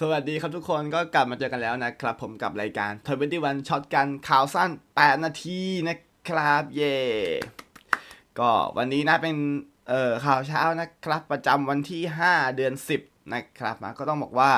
สวัสดีครับทุกคนก็กลับมาเจอกันแล้วนะครับ ผมกับรายการ21ช็อตกันข่าวสั้น 8 นาทีนะครับเย่ก็วันนี้นะเป็นเอ่อข่าวเช้านะครับ ประจำวันที่ 5 เดือน 10 นะครับนะก็ต้องบอกว่า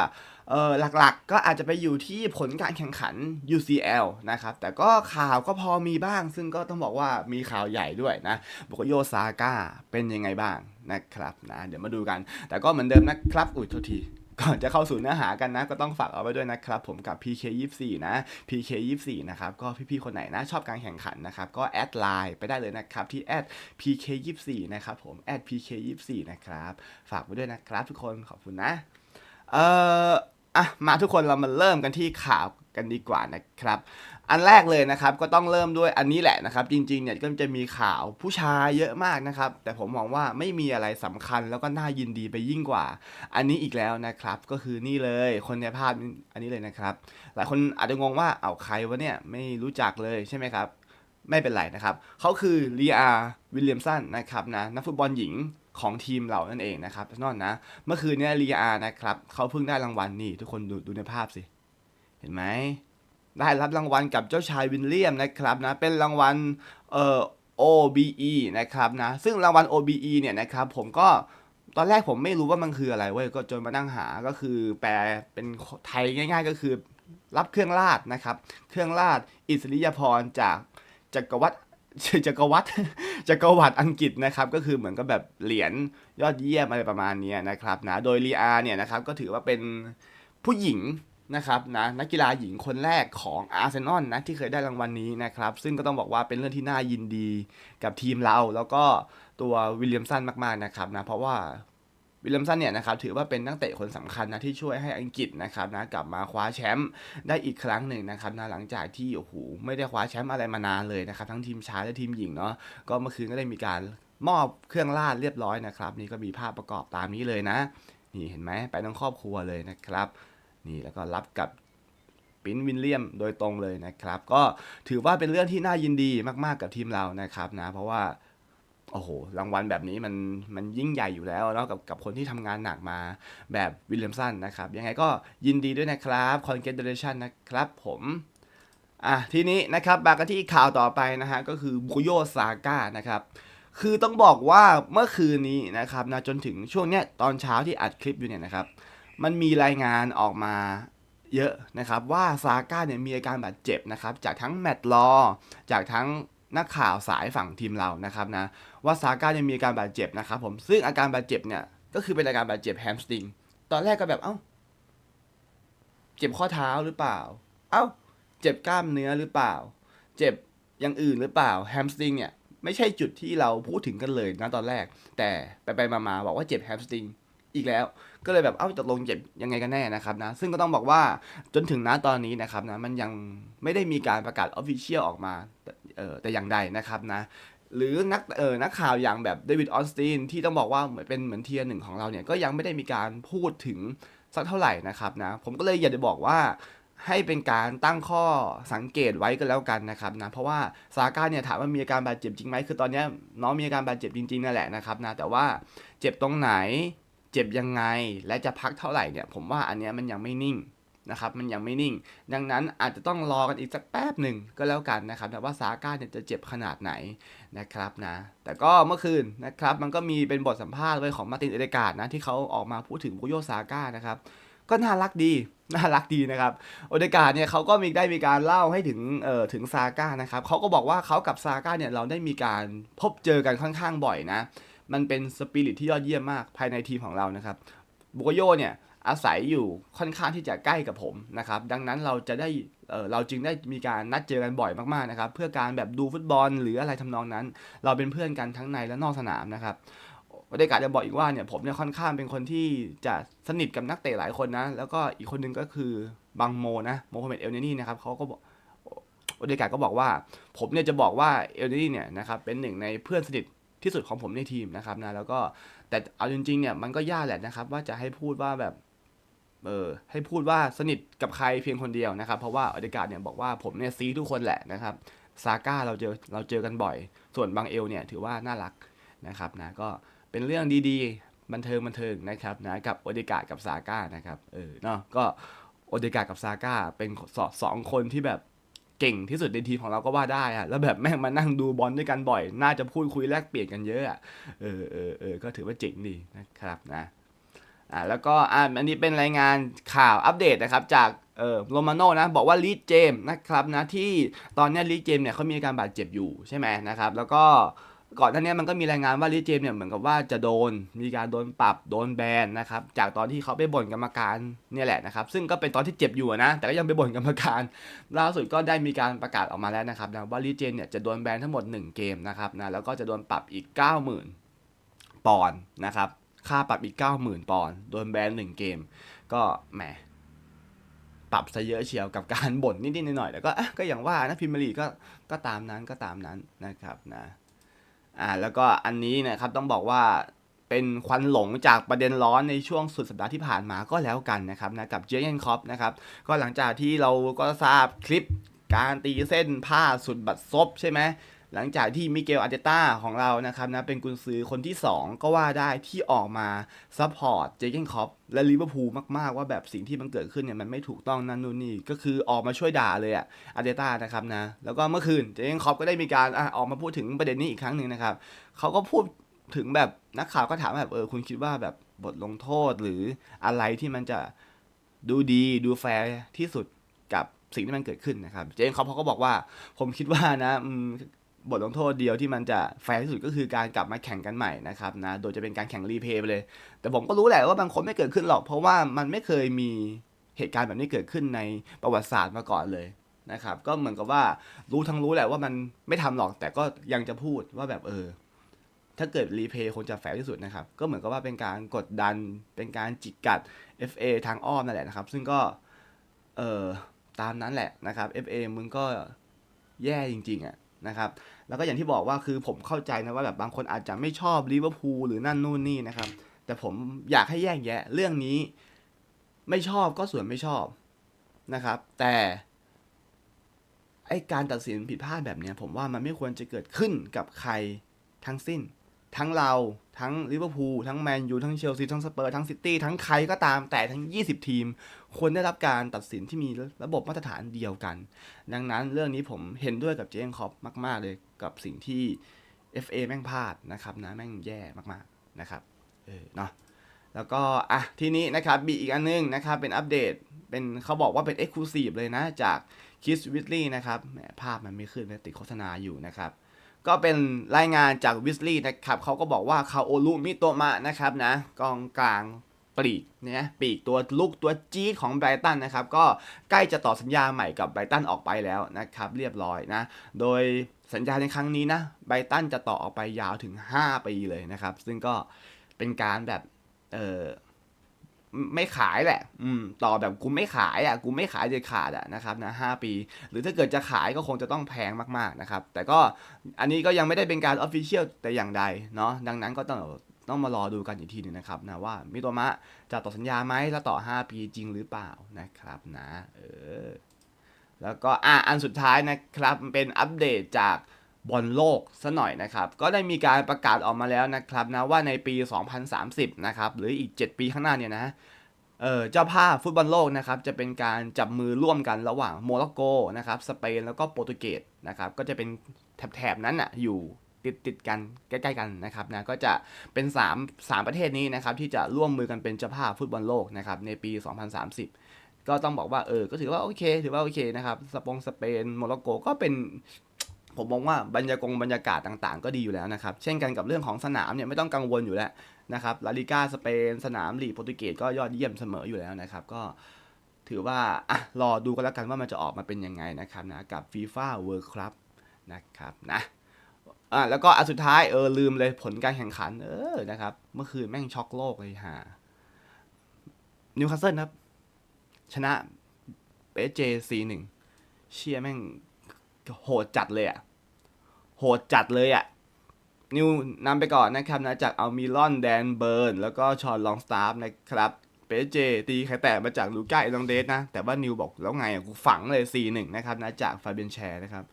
เออหลักๆก็อาจจะไปอยู่ที่ผลการแข่งขัน UCL นะครับ แต่ก็ข่าวก็พอมีบ้าง ซึ่งก็ต้องบอกว่ามีข่าวใหญ่ด้วยนะบุกโยซาก้าเป็นยังไงบ้างนะครับนะเดี๋ยวมาดูกัน แต่ก็เหมือนเดิมนะครับ อุ้ยโทษที ก่อนจะเข้าสู่เนื้อหากันนะ ก็ต้องฝากเอาไว้ด้วยนะครับผมกับ PK24 นะ PK24 นะครับก็พี่ๆคนไหนนะชอบการแข่งขันนะครับก็แอดไลน์ไปได้เลยนะครับที่แอด PK24 นะครับผมแอด PK24 นะครับฝากไว้ด้วยนะครับทุกคนขอบคุณนะเอ่ออะมาทุกคนเรามาเริ่มกันที่ข่าว กันดีกว่านะครับ อันแรกเลยนะครับก็ต้องเริ่มด้วยอันนี้แหละนะครับ จริงๆเนี่ยก็จะมีข่าวผู้ชายเยอะมากนะครับ แต่ผมมองว่าไม่มีอะไรสำคัญแล้วก็น่ายินดีไปยิ่งกว่า อันนี้อีกแล้วนะครับ ก็คือนี่เลยคนในภาพอันนี้เลยนะครับ หลายคนอาจจะงงว่าเอาใครวะเนี่ยไม่รู้จักเลยใช่ไหมครับไม่เป็นไรนะครับ เขาคือลีอาวิลเลียมสันนะครับนะนักฟุตบอลหญิงของทีมเรานั่นเองนะครับนอนนะ เมื่อคืนนี้ลีอานะครับเขาเพิ่งได้รางวัลนี่ ทุกคนดูดูในภาพสิ เห็นไหมได้รับรางวัลกับเจ้าชายวิลเลียมนะครับนะเป็นรางวัลเอ่อ OBE นะครับนะซึ่งรางวัล OBE เนี่ยนะครับผมก็ตอนแรกผมไม่รู้ว่ามันคืออะไรเว้ยก็จนมานั่งหาก็คือ แปลเป็นไทยง่าย ๆ ก็คือ รับเครื่องราชนะครับ เครื่องราชอิสริยาภรณ์จากจักรวรรดิจักรวรรดิจักรวรรดิอังกฤษนะครับ ก็คือเหมือนกับแบบเหรียญยอดเยี่ยมอะไรประมาณนี้นะครับนะโดยลีอาเนี่ยนะครับก็ถือว่าเป็นผู้หญิง นะครับนะนักกีฬาหญิงคนแรกของอาร์เซนอลนะที่เคยได้รางวัลนี้นะครับ ซึ่งก็ต้องบอกว่าเป็นเรื่องที่น่ายินดีกับทีมเรา แล้วก็ตัววิลเลียมสันมากๆนะครับนะเพราะว่าวิลเลียมสันเนี่ยนะครับถือว่าเป็นนักเตะคนสำคัญนะที่ช่วยให้อังกฤษนะครับนะกลับมาคว้าแชมป์ได้อีกครั้งหนึ่งนะครับนะหลังจากที่โอ้โหไม่ได้คว้าแชมป์อะไรมานานเลยนะครับทั้งทีมชายและทีมหญิงเนาะก็เมื่อคืนก็ได้มีการมอบเครื่องราชเรียบร้อยนะครับ นี่ก็มีภาพประกอบตามนี้เลยนะ นี่เห็นไหมไปทั้งครอบครัวเลยนะครับ นี่แล้วก็รับกับปิ้นวินเลียมโดยตรงเลยนะครับ ก็ถือว่าเป็นเรื่องที่น่ายินดีมากๆกับทีมเรานะครับนะ เพราะว่าโอ้โหรางวัลแบบนี้มันมันยิ่งใหญ่อยู่แล้วแล้วกับกับคนที่ทำงานหนักมาแบบวิลเลียมสันนะครับ ยังไงก็ยินดีด้วยนะครับคอนเกตเดชันนะครับผมอะทีนี้นะครับมากันที่ข่าวต่อไปนะฮะก็คือบุโยซาก้านะครับคือต้องบอกว่าเมื่อคืนนี้นะครับนะจนถึงช่วงเนี้ยตอนเช้าที่อัดคลิปอยู่เนี่ยนะครับ มันมีรายงานออกมาเยอะนะครับ ว่าซาก้าเนี่ยมีอาการบาดเจ็บนะครับ จากทั้งแมตต์ลอจากทั้งนักข่าวสายฝั่งทีมเรานะครับนะว่าซาก้าเนี่ยมีอาการบาดเจ็บนะครับผมซึ่งอาการบาดเจ็บเนี่ยก็คือเป็นอาการบาดเจ็บแฮมสตริงตอนแรกก็แบบเอ้า เจ็บข้อเท้าหรือเปล่า เอ้า เจ็บกล้ามเนื้อหรือเปล่า เจ็บอย่างอื่นหรือเปล่าแฮมสตริงเนี่ยไม่ใช่จุดที่เราพูดถึงกันเลยนะตอนแรก แต่ไปไปมาๆบอกว่าเจ็บแฮมสตริง อีกแล้ว ก็เลยแบบเอ้าตกลงเจ็บยังไงกันแน่นะครับนะ ซึ่งก็ต้องบอกว่าจนถึงณตอนนี้นะครับนะมันยังไม่ได้มีการประกาศออฟฟิเชียลออกมาแต่เออแต่อย่างใดนะครับนะหรือนักเออนักข่าวอย่างแบบเดวิดออสตินที่ต้องบอกว่าเหมือนเป็นเหมือนเทียร์หนึ่งของเราเนี่ยก็ยังไม่ได้มีการพูดถึงสักเท่าไหร่นะครับนะผมก็เลยอยากจะบอกว่าให้เป็นการตั้งข้อสังเกตไว้ก็แล้วกันนะครับนะเพราะว่าซาก้าเนี่ยถามว่ามีอาการบาดเจ็บจริงไหมคือตอนเนี้ยน้องมีอาการบาดเจ็บจริงๆนั่นแหละนะครับนะแต่ว่าเจ็บตรงไหน เจ็บยังไงและจะพักเท่าไหร่เนี่ย ผมว่าอันเนี้ยมันยังไม่นิ่งนะครับ มันยังไม่นิ่ง ดังนั้นอาจจะต้องรอกันอีกสักแป๊บหนึ่งก็แล้วกันนะครับแต่ว่าซาก้าเนี่ยจะเจ็บขนาดไหนนะครับนะ แต่ก็เมื่อคืนนะครับ มันก็มีเป็นบทสัมภาษณ์ไว้ของมาตินเอเดกาดนะที่เขาออกมาพูดถึงบุโยซาก้านะครับ ก็น่ารักดี น่ารักดีนะครับ โอเดกาดเนี่ยเขาก็มีได้มีการเล่าให้ถึงเอ่อถึงซาก้านะครับเขาก็บอกว่าเขากับซาก้าเนี่ยเราได้มีการพบเจอกันค่อนข้างบ่อยนะ มันเป็นสปิริตที่ยอดเยี่ยมมากภายในทีมของเรานะครับบุกโยเนี่ยอาศัยอยู่ค่อนข้างที่จะใกล้กับผมนะครับดังนั้นเราจะได้เเราจึงได้มีการนัดเจอกันบ่อยมากๆนะครับเพื่อการแบบดูฟุตบอลหรืออะไรทำนองนั้น เราเป็นเพื่อนกันทั้งในและนอกสนามนะครับบรรยากาศจะบอกอีกว่าเนี่ยผมเนี่ยค่อนข้างเป็นคนที่จะสนิทกับนักเตะหลายคนนะแล้วก็อีกคนหนึงก็คือบังโมนะโมฮัมเหม็ดเอลเนนี่นะครับเขาก็บอกบรรยากาศก็บอกว่า ผมเนี่ยจะบอกว่าเอลเนนี่เนี่ยนะครับเป็นหนึ่งในเพื่อนสนิท ที่สุดของผมในทีมนะครับนะแล้วก็แต่เอาจริงๆเนี่ยมันก็ยากแหละนะครับ ว่าจะให้พูดว่าแบบเออให้พูดว่าสนิทกับใครเพียงคนเดียวนะครับ เพราะว่าอเดการ์เนี่ยบอกว่าผมเนี่ยซีทุกคนแหละนะครับซาก้าเราเจอเราเจอกันบ่อย ส่วนบางเอลเนี่ยถือว่าน่ารักนะครับนะก็เป็นเรื่องดีๆ บันเทิงบันเทิงนะครับนะกับโอเดกากับซาก้านะครับเออเนาะก็โอเดกากับซาก้าเป็นสองคนที่แบบ เก่งที่สุดในทีมของเราก็ว่าได้อะแล้วแบบแม่งมานั่งดูบอลด้วยกันบ่อย น่าจะพูดคุยแลกเปลี่ยนกันเยอะอะเออเออเออก็ถือว่าเจ๋งดีนะครับนะอ่าแล้วก็อ่าอันนี้เป็นรายงานข่าวอัปเดตนะครับจากเออโรมาโน่นะบอกว่าลีดเจมนะครับนะที่ตอนนี้ลีดเจมเนี่ยเขามีอาการบาดเจ็บอยู่ใช่ไหมนะครับแล้วก็ ก่อนหน้านี้มันก็มีรายงานว่าลิเจมเนี่ยเหมือนกับว่าจะโดน มีการโดนปรับโดนแบนนะครับจากตอนที่เขาไปบ่นกรรมการเนี่ยแหละนะครับซึ่งก็เป็นตอนที่เจ็บอยู่นะแต่ก็ยังไปบ่นกรรมการ ล่าสุดก็ได้มีการประกาศออกมาแล้วนะครับนะว่าลิเจมเนี่ยจะโดนแบนทั้งหมด 1 เกมนะครับนะแล้วก็จะโดนปรับอีก 90,000 ปอนด์นะครับค่าปรับอีก 90,000 ปอนด์โดนแบน1เกม ก็แหมปรับซะเยอะเชียวกับการบ่นนิดๆหน่อยๆแต่ก็ก็อย่างว่านะพิมพ์ลีก็ก็ตามนั้นก็ตามนั้นนะครับนะ อ่าแล้วก็อันนี้เนะครับต้องบอกว่าเป็นควันหลงจากประเด็นร้อนในช่วงสุดสัปดาห์ที่ผ่านมาก็แล้วกันนะครับนะกับเจเยนคอปนะครับก็หลังจากที่เราก็ทราบคลิปการตีเส้นผ้าสุดบัดซบใช่ไหม หลังจากที่มิเกลอาร์เตต้าของเรานะครับนะเป็นกุนซือคนที่ 2 ก็ว่าได้ที่ออกมาซัพพอร์ตเจเกนคอปและลิเวอร์พูลมากๆว่าแบบสิ่งที่มันเกิดขึ้นเนี่ยมันไม่ถูกต้องนั่นนู่นนี่ก็คือออกมาช่วยด่าเลยอะอาร์เตต้านะครับนะแล้วก็เมื่อคืนเจเกนคอปก็ได้มีการอออกมาพูดถึงประเด็นนี้อีกครั้งหนึ่งนะครับเขาก็พูดถึงแบบนักข่าวก็ถามแบบเออคุณคิดว่าแบบบทลงโทษหรืออะไรที่มันจะดูดีดูแฟร์ที่สุดกับสิ่งที่มันเกิดขึ้นนะครับ เจนเขาเขาก็บอกว่าผมคิดว่านะ บทลงโทษเดียวที่มันจะแฟร์ที่สุดก็คือการกลับมาแข่งกันใหม่นะครับนะ โดยจะเป็นการแข่งรีเพย์ไปเลย แต่ผมก็รู้แหละว่าบางคนไม่เกิดขึ้นหรอก เพราะว่ามันไม่เคยมีเหตุการณ์แบบนี้เกิดขึ้นในประวัติศาสตร์มาก่อนเลยนะครับ ก็เหมือนกับว่ารู้ทั้งรู้แหละว่ามันไม่ทำหรอก แต่ก็ยังจะพูดว่าแบบเออ ถ้าเกิดรีเพย์คงจะแฟร์ที่สุดนะครับ ก็เหมือนกับว่าเป็นการกดดัน เป็นการจิกกัด FA ทางอ้อมนั่นแหละนะครับ ซึ่งก็เออตามนั้นแหละนะครับ FA มึงก็แย่จริงๆอะ นะครับแล้วก็อย่างที่บอกว่าคือผมเข้าใจนะว่าแบบบางคนอาจจะไม่ชอบลิเวอร์พูลหรือนั่นนู่นนี่นะครับแต่ผมอยากให้แยกแยะเรื่องนี้ไม่ชอบก็ส่วนไม่ชอบนะครับ แต่ไอการตัดสินผิดพลาดแบบเนี้ยผมว่ามันไม่ควรจะเกิดขึ้นกับใครทั้งสิ้น ทั้งเราทั้งลิเวอร์พูลทั้งแมนยูทั้งเชลซีทั้งสเปอร์ทั้งซิตี้ทั้งใครก็ตามแต่ทั้ง 20 ทีม ควรได้รับการตัดสินที่มีระบบมาตรฐานเดียวกัน ดังนั้นเรื่องนี้ผมเห็นด้วยกับเจนคอปมาก ๆ เลยกับสิ่งที่ FA แม่งพลาดนะครับนะแม่งแย่มากๆนะครับเออเนาะแล้วก็อะทีนี้นะครับมีอีกอันนึงนะครับเป็นอัปเดตเป็นเขาบอกว่าเป็น Exclusive เลยนะจากคิสวิ l ลี่นะครับแหมภาพมันไม่ขึ้นนะติดโฆษณาอยู่นะครับ ก็เป็นรายงานจากวิสลีย์นะครับเขาก็บอกว่าคาโอรุมิโตมะนะครับนะกองกลางปลีกเนี่ยปีกตัวลูกตัวจี๊ดของไบรตันนะครับ ก็ใกล้จะต่อสัญญาใหม่กับไบรตันออกไปแล้วนะครับ เรียบร้อยนะ โดยสัญญาในครั้งนี้นะไบรตันจะต่อออกไปยาวถึง 5 ปีเลยนะครับ ซึ่งก็เป็นการแบบเออ ไม่ขายแหละ อืม ต่อแบบกูไม่ขายอะ กูไม่ขายเด็ดขาดอะนะครับนะห้าปี หรือถ้าเกิดจะขายก็คงจะต้องแพงมากๆนะครับ แต่ก็อันนี้ก็ยังไม่ได้เป็นการออฟฟิเชียลแต่อย่างใดเนาะ ดังนั้นก็ต้องต้องมารอดูกันอีกทีหนึงนะครับนะว่ามิโตมะจะต่อสัญญาไหมแล้วต่อ 5 ปีจริงหรือเปล่านะครับนะ เออ แล้วก็อะอันสุดท้ายนะครับเป็นอัปเดตจาก บอลโลกซะหน่อยนะครับ ก็ได้มีการประกาศออกมาแล้วนะครับนะว่าในปี 2030 นะครับหรืออีก 7 ปีข้างหน้าเนี่ยนะเออเจ้าภาพฟุตบอลโลกนะครับจะเป็นการจับมือร่วมกันระหว่างโมร็อกโกนะครับสเปนแล้วก็โปรตุเกสนะครับก็จะเป็นแถบๆนั้นอะอยู่ติดติดกันใกล้ๆกันนะครับนะก็จะเป็น 3 3 ประเทศนี้นะครับที่จะร่วมมือกันเป็นเจ้าภาพฟุตบอลโลกนะครับในปี 2030 ก็ต้องบอกว่าเออก็ถือว่าโอเค ถือว่าโอเคนะครับสปงสเปนโมร็อกโกก็เป็น ผมมองว่าบรรยากงบรรยากาศต่างๆ ก็ดีอยู่แล้วนะครับ เช่นกันกับเรื่องของสนามเนี่ยไม่ต้องกังวลอยู่แล้วนะครับลาลิกาสเปน สนามลีโปรตุเกสก็ยอดเยี่ยมเสมออยู่แล้วนะครับ ก็ถือว่าอะรอดูกันแล้วกันว่ามันจะออกมาเป็นยังไงนะครับนะกับ FIFA World Cup นะครับนะอะแล้วก็อันสุดท้ายเออลืมเลยผลการแข่งขัน เออนะครับ เมื่อคืนแม่งช็อกโลกเลยฮะนิวคาสเซิลครับ ชนะเอเจซีหนึ่งเชียแม่งโหดจัดเลยอะ โหดจัดเลยอะ่ะ นิวนำไปก่อนนะครับนะจากเอามิลอนแดนเบิร์น แล้วก็ชอนลองสตาร์ฟนะครับเปเจตีไข่แตกมาจากลูก้าเอลองเดสนะ แต่ว่านิวบอกแล้วไงกูฝังเลย 4-1 นะครับนะจากฟาเบียนแชร์นะครับ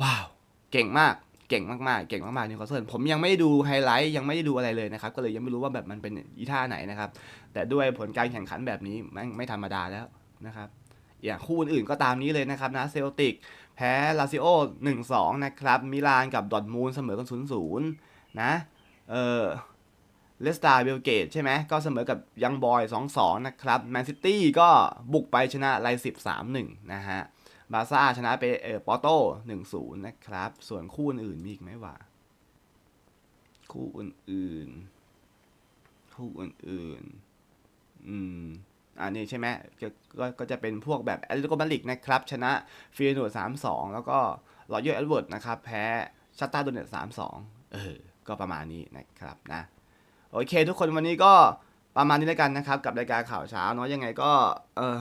ว้าว เก่งมากเก่งมากๆ เก่งมากๆนิวคาสเซิลผมยังไม่ได้ดูไฮไลท์ยังไม่ได้ดูอะไรเลยนะครับ ก็เลยยังไม่รู้ว่าแบบมันเป็นอีท่าไหนนะครับ แต่ด้วยผลการแข่งขันแบบนี้ม่ไม่ธรรมดาแล้วนะครับ อย่างคู่อื่นๆก็ตามนี้เลยนะครับนะเซลติก แพ้ลาซิโอ1-2 นะครับ มิลานกับดอร์ทมูลเสมอกัน 0-0 นะ เออเลสตาเบลเกตใช่ไหม ก็เสมอกับยังบอย 2-2 นะครับ แมนซิตี้ก็บุกไปชนะไลซิบ3-1นะฮะ บาซ่าชนะไปเออปอโต้1-0นะครับ ส่วนคู่อื่นมีอีกไหมวะ คู่อื่น คู่อื่น อืม อันนี้ใช่ไหมก็ก็ก็จะเป็นพวกแบบแอตเลติโกมาดริดนะครับ ชนะฟีโนดสามสองแล้วก็รอยัลแอดเวิร์ดนะครับ แพ้ชัตตาโดเนตสามสองเออ ก็ประมาณนี้นะครับนะ โอเค ทุกคนวันนี้ก็ประมาณนี้แล้วกันนะครับ กับรายการข่าวเช้าเนาะยังไงก็เออ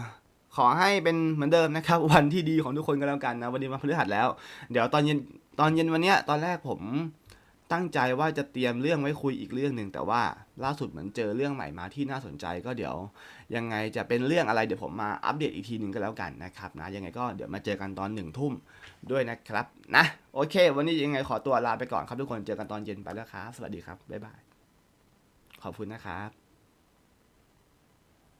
ขอให้เป็นเหมือนเดิมนะครับ วันที่ดีของทุกคนก็แล้วกันนะ วันนี้มาพฤหัสแล้ว เดี๋ยวตอนเย็นตอนเย็นวันเนี้ยตอนแรกผม ตั้งใจว่าจะเตรียมเรื่องไว้คุยอีกเรื่องหนึ่งแต่ว่าล่าสุดเหมือนเจอเรื่องใหม่มาที่น่าสนใจก็เดี๋ยว ยังไงจะเป็นเรื่องอะไรเดี๋ยวผมมาอัปเดตอีกทีหนึ่งก็แล้วกันนะครับนะยังไงก็เดี๋ยวมาเจอกันตอนหนึ่งทุ่มด้วยนะครับนะโอเค วันนี้ยังไงขอตัวลาไปก่อนครับทุกคนเจอกันตอนเย็นไปแล้วครับสวัสดีครับบ๊ายบายขอบคุณนะครับ